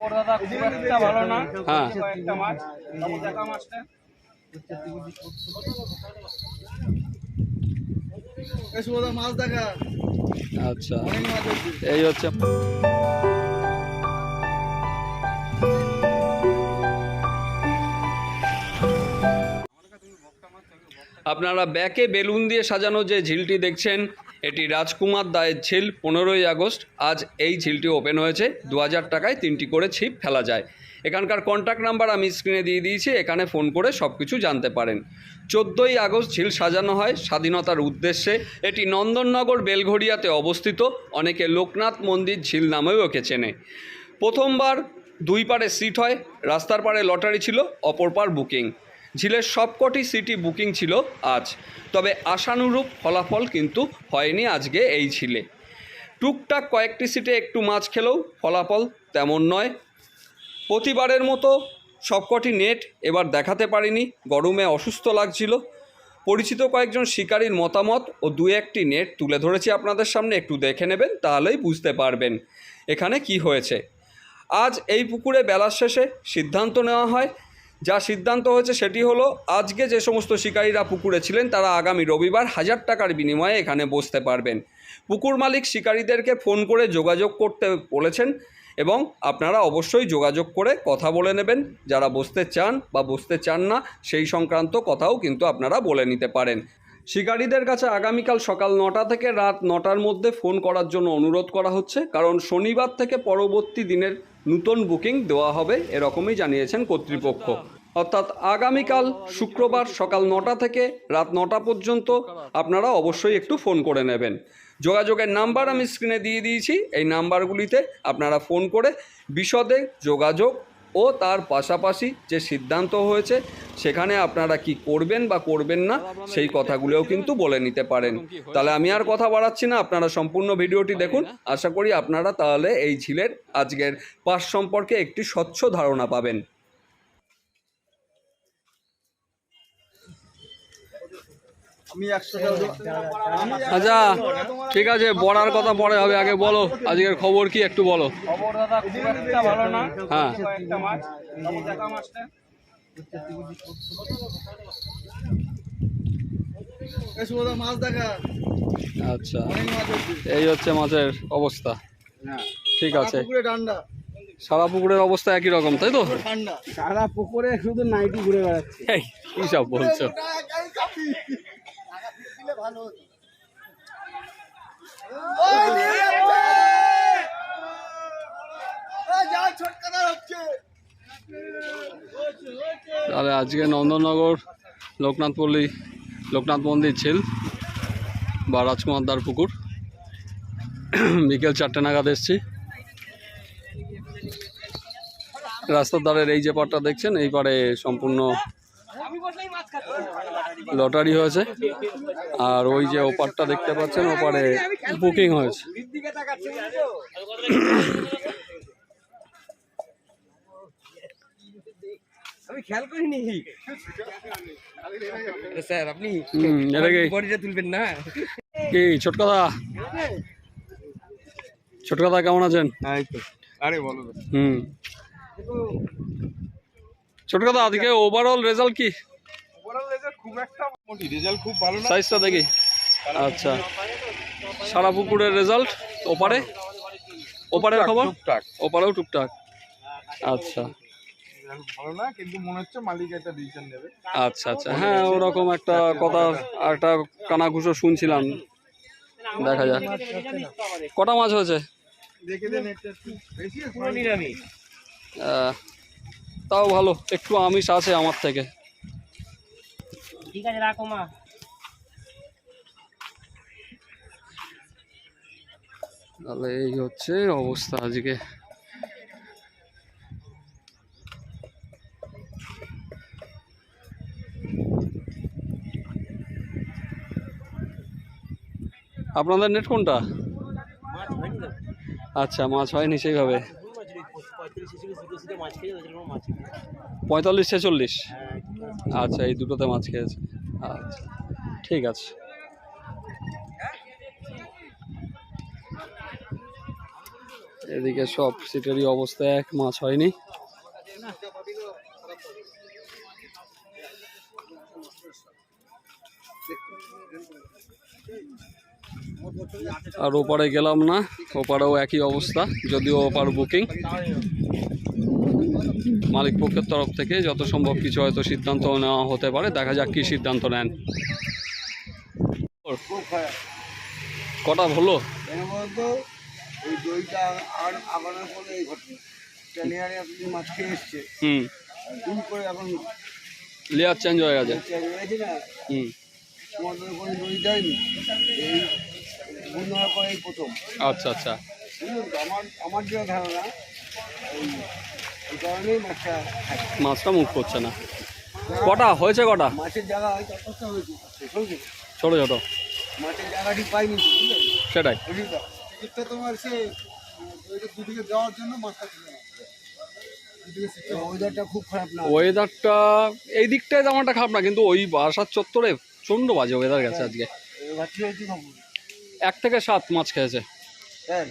ওর দাদা খুব একটা ভালো না। হ্যাঁ। কয়েকটা মাছ দেখা মাছটা। মাছ দেখা। আচ্ছা। এই হচ্ছে আপনারা ব্যাকে বেলুন দিয়ে সাজানো যে ঝিলটি দেখছেন এটি রাজকুমার দায়ের ঝিল পনেরোই আগস্ট। আজ এই ঝিলটি ওপেন হয়েছে। দু হাজার টাকায় তিনটি করে ছিপ ফেলা যায়। এখানকার কন্ট্যাক্ট নাম্বার আমি স্ক্রিনে দিয়ে দিয়েছি। এখানে ফোন করে সব কিছু জানতে পারেন। চোদ্দোই আগস্ট ঝিল সাজানো হয় স্বাধীনতার উদ্দেশ্যে। এটি নন্দননগর বেলঘড়িয়াতে অবস্থিত। অনেকে লোকনাথ মন্দির ঝিল নামেও একে চেনে। প্রথমবার দুই পারে সিট হয়। রাস্তার পারে লটারি ছিল, অপর পার বুকিং ঝিলের সবকটি সিটি বুকিং ছিল আজ। তবে আশানুরূপ ফলাফল কিন্তু হয়নি আজকে এই ঝিলে। টুকটাক কয়েকটি সিটে একটু মাছ খেলেও ফলাফল তেমন নয়। প্রতিবারের মতো সবকটি নেট এবার দেখাতে পারিনি, গরমে অসুস্থ লাগছিল। পরিচিত কয়েকজন শিকারীর মতামত ও দু একটি নেট তুলে ধরেছি আপনাদের সামনে, একটু দেখে নেবেন, তাহলেই বুঝতে পারবেন এখানে কি হয়েছে। আজ এই পুকুরে বেলার শেষে সিদ্ধান্ত নেওয়া হয় যা সিদ্ধান্ত হয়েছে সেটি হলো, আজকে যে সমস্ত শিকারীরা পুকুরে ছিলেন, তারা আগামী রবিবার হাজার টাকার বিনিময়ে এখানে বসতে পারবেন। পুকুর মালিক শিকারীদেরকে ফোন করে যোগাযোগ করতে বলেছেন এবং আপনারা অবশ্যই যোগাযোগ করে কথা বলে নেবেন। যারা বসতে চান বা বসতে চান না, সেই সংক্রান্ত কথাও কিন্তু আপনারা বলে নিতে পারেন। শিকারীদের কাছে আগামীকাল সকাল নটা থেকে রাত নটার মধ্যে ফোন করার জন্য অনুরোধ করা হচ্ছে, কারণ শনিবার থেকে পরবর্তী দিনের নূতন বুকিং দেওয়া হবে, এরকমই জানিয়েছেন কর্তৃপক্ষ। অর্থাৎ আগামীকাল শুক্রবার সকাল নটা থেকে রাত নটা পর্যন্ত আপনারা অবশ্যই একটু ফোন করে নেবেন। যোগাযোগের নাম্বার আমি স্ক্রিনে দিয়ে দিয়েছি, এই নাম্বারগুলিতে আপনারা ফোন করে বিশদে যোগাযোগ ও তার পাশাপাশি যে সিদ্ধান্ত হয়েছে সেখানে আপনারা কি করবেন বা করবেন না সেই কথাগুলোও কিন্তু বলে নিতে পারেন। তাহলে আমি আর কথা বাড়াচ্ছি না আপনারা সম্পূর্ণ ভিডিওটি দেখুন। আশা করি আপনারা তাহলে এই ঝিলের আজকের পাশ সম্পর্কে একটি স্বচ্ছ ধারণা পাবেন। আচ্ছা ঠিক আছে বড়ার কথা পরে হবে আগে বলো। আজকের খবর কি একটু বলো। খবর দাদা খুব একটা ভালো না। হ্যাঁ। মাছ দেখা মাছটা এই সুবোধা মাছ দেখা। আচ্ছা এই হচ্ছে মাছের অবস্থা। হ্যাঁ। ঠিক আছে। পুকুরে সারা পুকুরের অবস্থা একই রকম তাই তো? সারা পুকুরে শুধু নাইটি ঘুরে বেড়াচ্ছে। এই কী বলছো তাহলে আজকে নন্দননগর লোকনাথপল্লী লোকনাথ মন্দির ছিল বা রাজকুমার দ্বার পুকুর। বিকেল চারটে নাগাদ এসছি। রাস্তার ধারের এই যে পাড়টা দেখছেন এই পাড়ে সম্পূর্ণ লটারি হয়েছে। আর ওই যে ওপারটা দেখতে পাচ্ছেন ওপারে বুকিং হয়েছে। আমি খেয়াল করিনি। স্যার আপনি হুম এটা কি? বডিটা তুলবেন না। কি ছোটকাদা ছোটকাদা কেমন আছেন? আরে বলো। হুম। ছোটকাদা আজকে ওভারঅল রেজাল্ট কি? খুব একটা রেজাল্ট খুব ভালো সাইজটা দেখি। আচ্ছা। সারা পুকুরের রেজাল্ট ওপারে? ওপারের খবর? টুকটাক। ওপারেও টুকটাক। আচ্ছা। ভালো না কিন্তু মনে হচ্ছে মালিক একটা ডিসিশন নেবে। আচ্ছা আচ্ছা। হ্যাঁ ওরকম একটা কথা আর একটা কানাঘুষো শুনছিলাম। দেখা যাক। কটা মাছ হয়েছে? দেখে দেন একটা বেশি পুরো নিরামিষ। আহ, তাও ভালো একটু আমিষ আছে আমার থেকে। ঠিক আছে রাখো মা। তাহলে এই হচ্ছে অবস্থা আজকে। আপনাদের নেট কোনটা? আচ্ছা মাছ হয়নি সেইভাবে। পঁয়তাল্লিশ ছেচল্লিশ। আচ্ছা এই দুটোতে মাছ খেয়েছে। আচ্ছা ঠিক আছে। এদিকে সব সিটেরই অবস্থা, এক মাছ হয়নি। আর ওপারে গেলাম না ওপারেও একই অবস্থা যদিও ওপার বুকিং মালিক পক্ষের তরফ থেকে যত সম্ভব কিছু হয়তো সিদ্ধান্ত নেওয়া হতে পারে দেখা যাক কি সিদ্ধান্ত নেন। কটা হলো? আর আগানোর ফলে এই ঘটনা। মাছ খেয়ে এসছে। হুম। দুম করে এখন লেয়ার চেঞ্জ হয়ে গেছে। হুম। তোমাদের কোনো দই দেয়নি? এই বন্যার পরে এই প্রথম। আচ্ছা আচ্ছা। বুঝলেন তো? আমার আমার যে ধারণা ওই এই কারণেই মাছটা মাছটা মুখ করছে না। কটা? হয়েছে কটা? মাছের জায়গা হয়েছে। ছোট ছোট। মাছের জায়গাটি পাইনি সেটাই। তোমার সে দইটা দুদিকে দেওয়ার জন্য মাছটা ওয়েদারটা খুব খারাপ না। ওয়েদারটা এই দিকটায় জামাটা খারাপ না কিন্তু ওই বাসার চত্বরে প্রচণ্ড বাজে ওয়েদার গেছে আজকে। রাত্রি হয়েছে এক থেকে সাত মাছ খেয়েছে। তাই